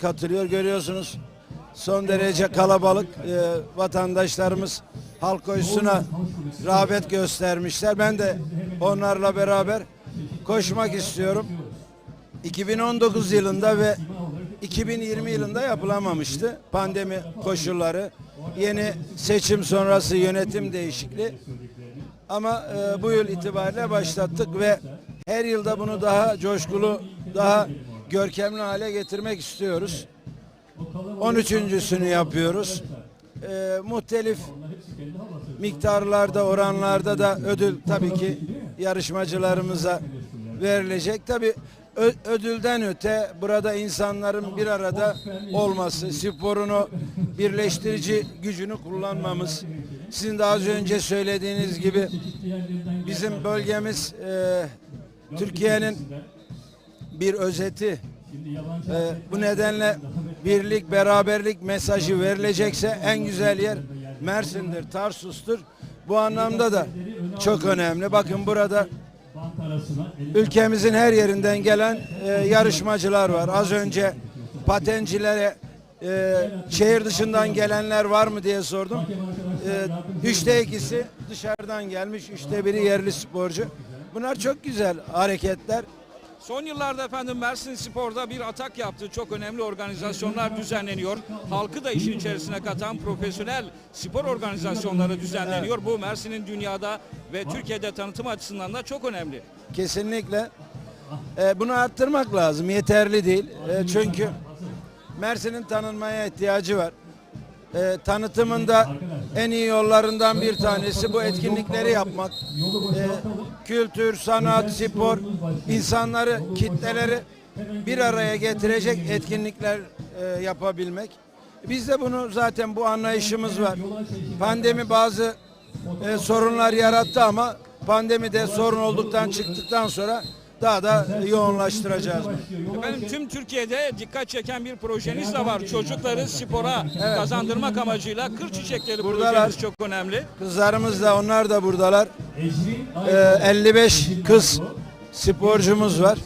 katılıyor. Görüyorsunuz son derece kalabalık e, vatandaşlarımız halk koşusuna rağbet göstermişler. Ben de onlarla beraber koşmak istiyorum. 2019 yılında ve 2020 yılında yapılamamıştı. Pandemi koşulları, yeni seçim sonrası yönetim değişikliği. Ama e, bu yıl itibariyle başlattık ve her yılda bunu daha coşkulu, daha görkemli hale getirmek istiyoruz. 13.sünü yapıyoruz. E, muhtelif miktarlarda, oranlarda da ödül tabii ki yarışmacılarımıza verilecek. Tabii ödülden öte burada insanların bir arada olması, sporunu birleştirici gücünü kullanmamız. Sizin de az önce söylediğiniz gibi bizim bölgemiz e, Türkiye'nin bir özeti. E, bu nedenle birlik, beraberlik mesajı verilecekse en güzel yer Mersin'dir, Tarsus'tur. Bu anlamda da çok önemli. Bakın burada ülkemizin her yerinden gelen e, yarışmacılar var. Az önce patencilere e, şehir dışından gelenler var mı diye sordum. E, üçte ikisi dışarıdan gelmiş, üçte biri yerli sporcu. Bunlar çok güzel hareketler. Son yıllarda efendim Mersin Spor'da bir atak yaptı. Çok önemli organizasyonlar düzenleniyor. Halkı da işin içerisine katan profesyonel spor organizasyonları düzenleniyor. Bu Mersin'in dünyada ve Türkiye'de tanıtım açısından da çok önemli. Kesinlikle. E, bunu arttırmak lazım. Yeterli değil. E, çünkü Mersin'in tanınmaya ihtiyacı var. E, tanıtımında en iyi yollarından bir tanesi bu etkinlikleri yapmak. E, kültür, sanat, spor, insanları, kitleleri bir araya getirecek etkinlikler e, yapabilmek. Bizde bunu zaten bu anlayışımız var. Pandemi bazı e, sorunlar yarattı ama pandemi de sorun olduktan çıktıktan sonra daha da yoğunlaştıracağız. Efendim tüm Türkiye'de dikkat çeken bir projeniz de var. Çocukları spora kazandırmak amacıyla kır çiçekleri Buradalar. projeniz çok önemli. Kızlarımız da onlar da buradalar. E, 55 kız sporcumuz var.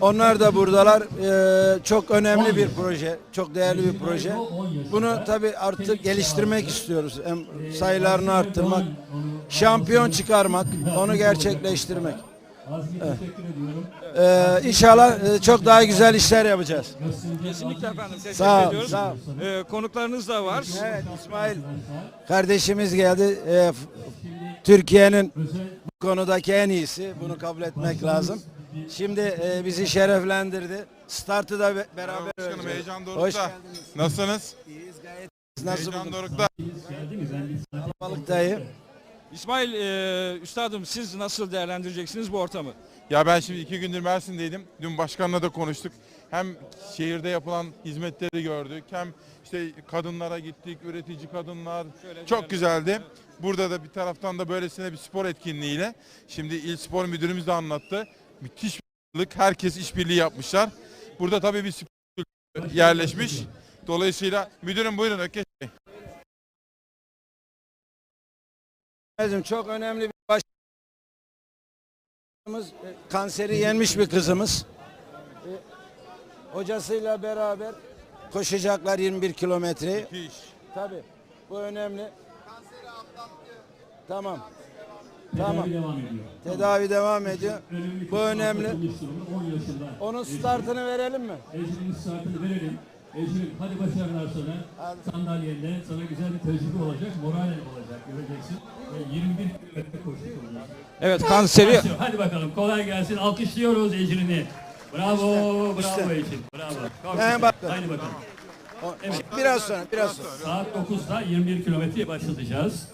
Onlar da buradalar. E, çok önemli bir proje, çok değerli bir proje. Bunu tabii artık geliştirmek istiyoruz. Hem sayılarını arttırmak, şampiyon çıkarmak, onu gerçekleştirmek. Ee, inşallah e, çok daha güzel işler yapacağız. Kesinlikle efendim. Teşekkür Sağ ol, ediyoruz. sağ ol. Ee, konuklarınız da var. Evet İsmail kardeşimiz geldi. Ee, Türkiye'nin bu konudaki en iyisi. Bunu kabul etmek lazım. Şimdi e, bizi şereflendirdi. Startı da be- beraber Merhaba başkanım vereceğiz. heyecan Hoş dorukta. geldiniz. Nasılsınız? İyiyiz gayet. Nasıl Heyecan buldun? dorukta. Balıktayım. İsmail e, üstadım siz nasıl değerlendireceksiniz bu ortamı? Ya ben şimdi iki gündür Mersin'deydim. Dün başkanla da konuştuk. Hem şehirde yapılan hizmetleri gördük. Hem işte kadınlara gittik. Üretici kadınlar. Çok güzeldi. Burada da bir taraftan da böylesine bir spor etkinliğiyle. Şimdi İl Spor Müdürümüz de anlattı. Müthiş bir. Herkes işbirliği yapmışlar. Burada tabii bir spor yerleşmiş. Dolayısıyla müdürüm buyurun Ökeş Bey. Bizim çok önemli bir başımız e, kanseri yenmiş bir kızımız. E, hocasıyla beraber koşacaklar 21 kilometreyi. Tabii. Bu önemli. Tamam. Tamam. devam ediyor. Tedavi devam ediyor. Bu önemli. atlatılmış durumda, 10 yaşında. Onun startını verelim mi? Ecrin'in startını verelim. Ecrin hadi başarılar sana. Sandalyende sana güzel bir tecrübe olacak, moral olacak göreceksin. Ve 21 kilometre koşmuş olacaksın. Evet kanseri. Hadi bakalım kolay gelsin. Alkışlıyoruz Ecrin'i. Bravo, bravo Ecrin. Bravo. Çok Hemen bak. Hadi bakalım. O- Biraz sonra, biraz sonra. Saat 9'da 21 kilometreye başlatacağız.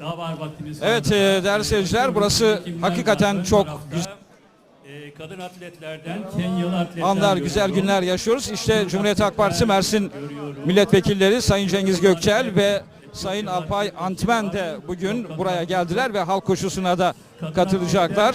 Daha var vaktimiz. Evet, e, değerli seyirciler, burası hakikaten çok güzel. E, kadın atletlerden Kenyalı atletler anlar, güzel görüyorum. günler yaşıyoruz. İşte Cumhuriyet Halk Partisi Mersin milletvekilleri Sayın Cengiz Gökçel ve Sayın Alpay Antmen de bugün buraya geldiler ve halk koşusuna da katılacaklar.